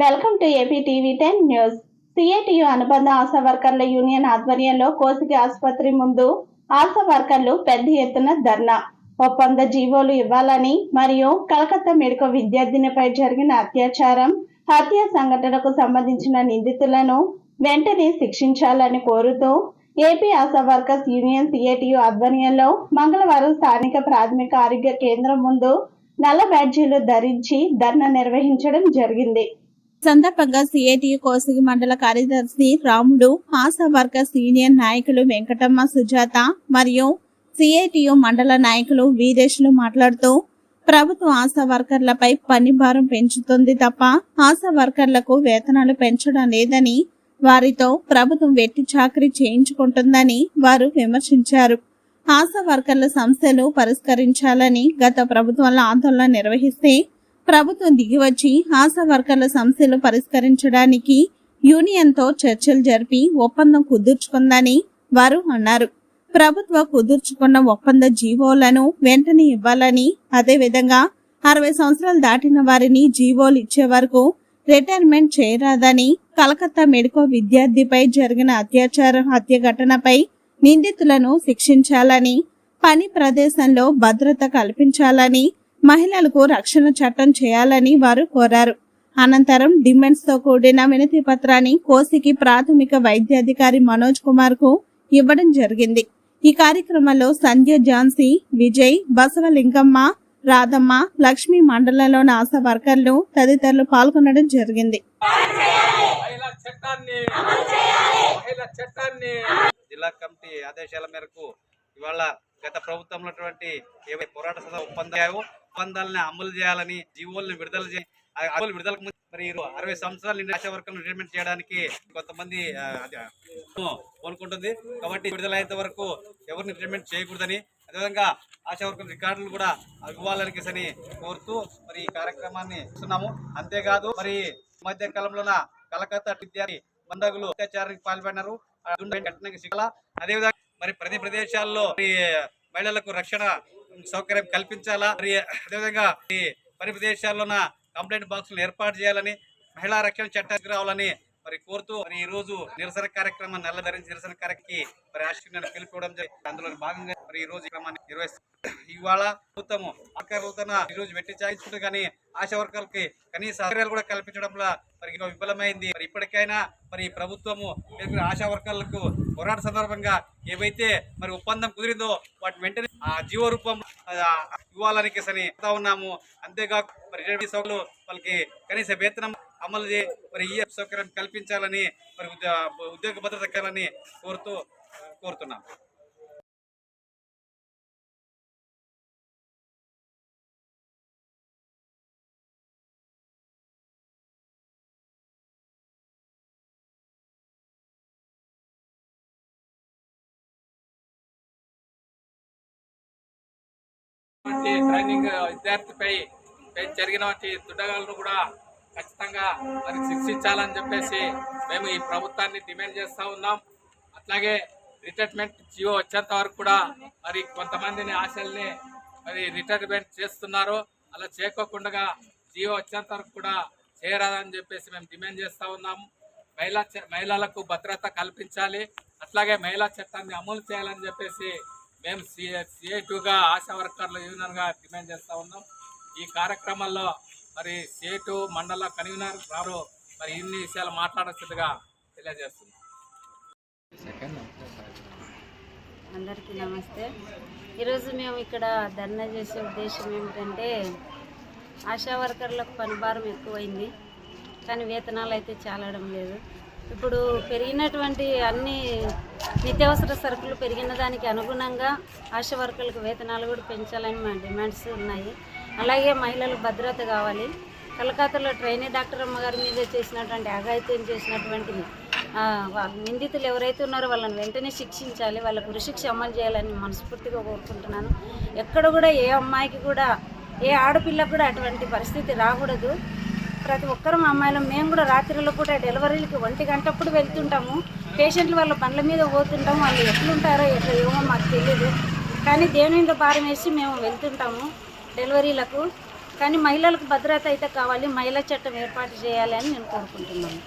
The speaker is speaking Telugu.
Welcome to AP TV ten news CITU అనుబంధ ఆశా వర్కర్ల యూనియన్ ఆధ్వర్యంలో కోసిగి ఆసుపత్రి ముందు ఆశా వర్కర్లు పెద్ద ఎత్తున ధర్నా. ఒప్పంద జీవోలు ఇవ్వాలని మరియు కలకత్తా మెడికో విద్యార్థినిపై జరిగిన అత్యాచారం హత్య సంఘటనకు సంబంధించిన నిందితులను వెంటనే శిక్షించాలని కోరుతూ AP Asha workers union CITU ఆధ్వర్యంలో మంగళవారం స్థానిక ప్రాథమిక ఆరోగ్య కేంద్రం ముందు నల్ల బ్యాడ్జీలు ధరించి ధర్నా నిర్వహించడం జరిగింది. సందర్భంగా సిఐటియు కోసిగి మండల కార్యదర్శి రాముడు ఆశా వర్కర్స్ యూనియన్ నాయకులు వెంకటమ్మ సుజాత మరియు సిఐటియు మండల నాయకులు వీరేష్లు మాట్లాడుతూ ప్రభుత్వం ఆశా వర్కర్లపై పని భారం పెంచుతుంది తప్ప ఆశా వర్కర్లకు వేతనాలు పెంచడం లేదని వారితో ప్రభుత్వం వెట్టి చాకరీ చేయించుకుంటుందని వారు విమర్శించారు. ఆశా వర్కర్ల సమస్యలు పరిష్కరించాలని గత ప్రభుత్వంలో ఆందోళన నిర్వహిస్తే ప్రభుత్వం దిగివచ్చి ఆశా వర్కర్ల సమస్యలు పరిష్కరించడానికి యూనియన్తో చర్చలు జరిపి ఒప్పందం కుదుర్చుకుందని వారు అన్నారు. ప్రభుత్వ కుదుర్చుకున్న ఒప్పంద జీవోలను వెంటనే ఇవ్వాలని అదేవిధంగా అరవై సంవత్సరాలు దాటిన వారిని జీవోలు ఇచ్చే వరకు రిటైర్మెంట్ చేయరాదని కలకత్తా మెడికో విద్యార్థిపై జరిగిన అత్యాచార హత్య ఘటనపై నిందితులను శిక్షించాలని పని ప్రదేశంలో భద్రత కల్పించాలని మహిళలకు రక్షణ చట్టం చేయాలని వారు కోరారు. అనంతరం డిమాండ్స్తో కూడిన వినతి పత్రాన్ని కోసికి ప్రాథమిక వైద్యాధికారి మనోజ్ కుమార్కు ఇవ్వడం జరిగింది. ఈ కార్యక్రమంలో సంధ్య ఝాన్సీ విజయ్ బసవలింగమ్మ రాధమ్మ లక్ష్మీ మండలంలోని ఆశా వర్కర్లు తదితరులు పాల్గొనడం జరిగింది. జిల్లా కమిటీ ఆదేశాల మేరకు ఇవాళ గత ప్రభుత్వంలో ఏవై పోరాట సభ ఒప్పందాయో ఒప్పందాలని అమలు చేయాలని జీవోల్ని విడుదల చేయాలి అమలు విడుదలకు ముందు మరి అరవై సంవత్సరాలు నుండి ఆశా వర్కర్లను రిటైర్మెంట్ చేయడానికి కొంతమంది ఆ, కాబట్టి విడుదలైనంత వరకు ఎవరిని రిటైర్మెంట్ చేయకూడదని అదేవిధంగా ఆశా వర్కర్ రికార్డులు కూడా ఇవ్వాలని కోరుతూ మరి ఈ కార్యక్రమాన్ని ఇస్తున్నాము అంతేకాదు మరి ఈ మధ్య కాలంలోన కలకత్తా విద్యార్థి మందగులు అత్యాచారానికి పాల్పడినారు. ఆ శిక్షల అదేవిధంగా మరి ప్రతి ప్రదేశాల్లో మహిళలకు రక్షణ సౌకర్యం కల్పించాలా? మరి అదేవిధంగా ఈ పని ప్రదేశాల్లోన కంప్లైంట్ బాక్సులు ఏర్పాటు చేయాలని మహిళా రక్షణ చట్టానికి రావాలని మరి కోరుతూ మరి ఈ రోజు నిరసన కార్యక్రమం నల్లధరించి నిరసన కార్యక్రమకి మరి ఆశ్చర్యాన్ని పిలుపుకోవడం అందులో భాగంగా మరి ఈ రోజు క్రమాన్ని నిర్వహిస్తాం ఇవాళ ప్రభుత్వము వర్కర్లతోన ఈ రోజు వెట్టి చాయించుకుంటే కానీ ఆశా వర్కర్లకి కనీస సౌకర్యాలు కూడా కల్పించడంలో మరి ఇంకా విఫలమైంది. మరి ఇప్పటికైనా మరి ఈ ప్రభుత్వము ఆశా వర్కర్లకు పోరాట సందర్భంగా ఏవైతే మరి ఒప్పందం కుదిరిందో వాటి వెంటనే ఆ జీవరూపం ఇవ్వాలని సని చెప్తా ఉన్నాము. అంతేకాక మరి సౌకర్యాలు వాళ్ళకి కనీస వేతనం అమలు చేసి మరి ఈ సౌకర్యం కల్పించాలని మరి ఉద్యోగ ఉద్యోగ భద్రత కలని కోరుతూ కోరుతున్నాం వంటి ట్రైనింగ్ విద్యార్థిపై జరిగిన జరిగినటువంటి దుడ్డగాలను కూడా ఖచ్చితంగా మరి శిక్షించాలని చెప్పేసి మేము ఈ ప్రభుత్వాన్ని డిమాండ్ చేస్తూ ఉన్నాం. అట్లాగే రిటైర్మెంట్ జియో వచ్చేంత వరకు కూడా మరి కొంతమందిని ఆశల్ని మరి రిటైర్మెంట్ చేస్తున్నారు. అలా చేయకోకుండా జియో వచ్చేంత వరకు కూడా చేయరాదని చెప్పేసి మేము డిమాండ్ చేస్తూ ఉన్నాము మహిళా చ- మహిళలకు భద్రత కల్పించాలి. అట్లాగే మహిళా చట్టాన్ని అమలు చేయాలని చెప్పేసి మేము సిఐ టూగా ఆశా వర్కర్ల యూనియన్గా డిమాండ్ చేస్తూ ఉన్నాం. ఈ కార్యక్రమంలో మరి సిఐ టూ మండల కన్వీనర్ గారు మరి ఇన్ని విషయాలు మాట్లాడాల్సిందిగా తెలియజేస్తున్నాం అందరికీ నమస్తే. ఈరోజు మేము ఇక్కడ ధర్నా చేసే ఉద్దేశం ఏమిటంటే ఆశా వర్కర్లకు పనిభారం ఎక్కువైంది కానీ వేతనాలు అయితే చాలడం లేదు. ఇప్పుడు పెరిగినటువంటి అన్ని నిత్యావసర సరుకులు పెరిగిన దానికి అనుగుణంగా ఆశా వర్కర్లకు వేతనాలు కూడా పెంచాలని మా డిమాండ్స్ ఉన్నాయి. అలాగే మహిళలు భద్రత కావాలి. కలకత్తాలో ట్రైనీ డాక్టర్ అమ్మగారి మీద చేసినటువంటి అఘాయిత్యం చేసినటువంటి నిందితులు ఎవరైతే ఉన్నారో వాళ్ళని వెంటనే శిక్షించాలి. వాళ్ళకు ఉరిశిక్ష అమలు చేయాలని మనస్ఫూర్తిగా కోరుకుంటున్నాను. ఎక్కడ కూడా ఏ అమ్మాయికి కూడా ఏ ఆడపిల్లకు కూడా అటువంటి పరిస్థితి రాకూడదు. ప్రతి ఒక్కరం అమ్మాయిలు. మేము కూడా రాత్రిలో పూట డెలివరీలకి ఒంటి గంటప్పుడు వెళ్తుంటాము. పేషెంట్లు వాళ్ళ బండ్ల మీద పోతుంటాము. వాళ్ళు ఎట్లుంటారో ఎట్లా ఏమో మాకు తెలియదు కానీ దేవుని మీద భారం వేసి మేము వెళ్తుంటాము డెలివరీలకు. కానీ మహిళలకు భద్రత అయితే కావాలి. మహిళా చట్టం ఏర్పాటు చేయాలి అని నేను కోరుకుంటున్నాను.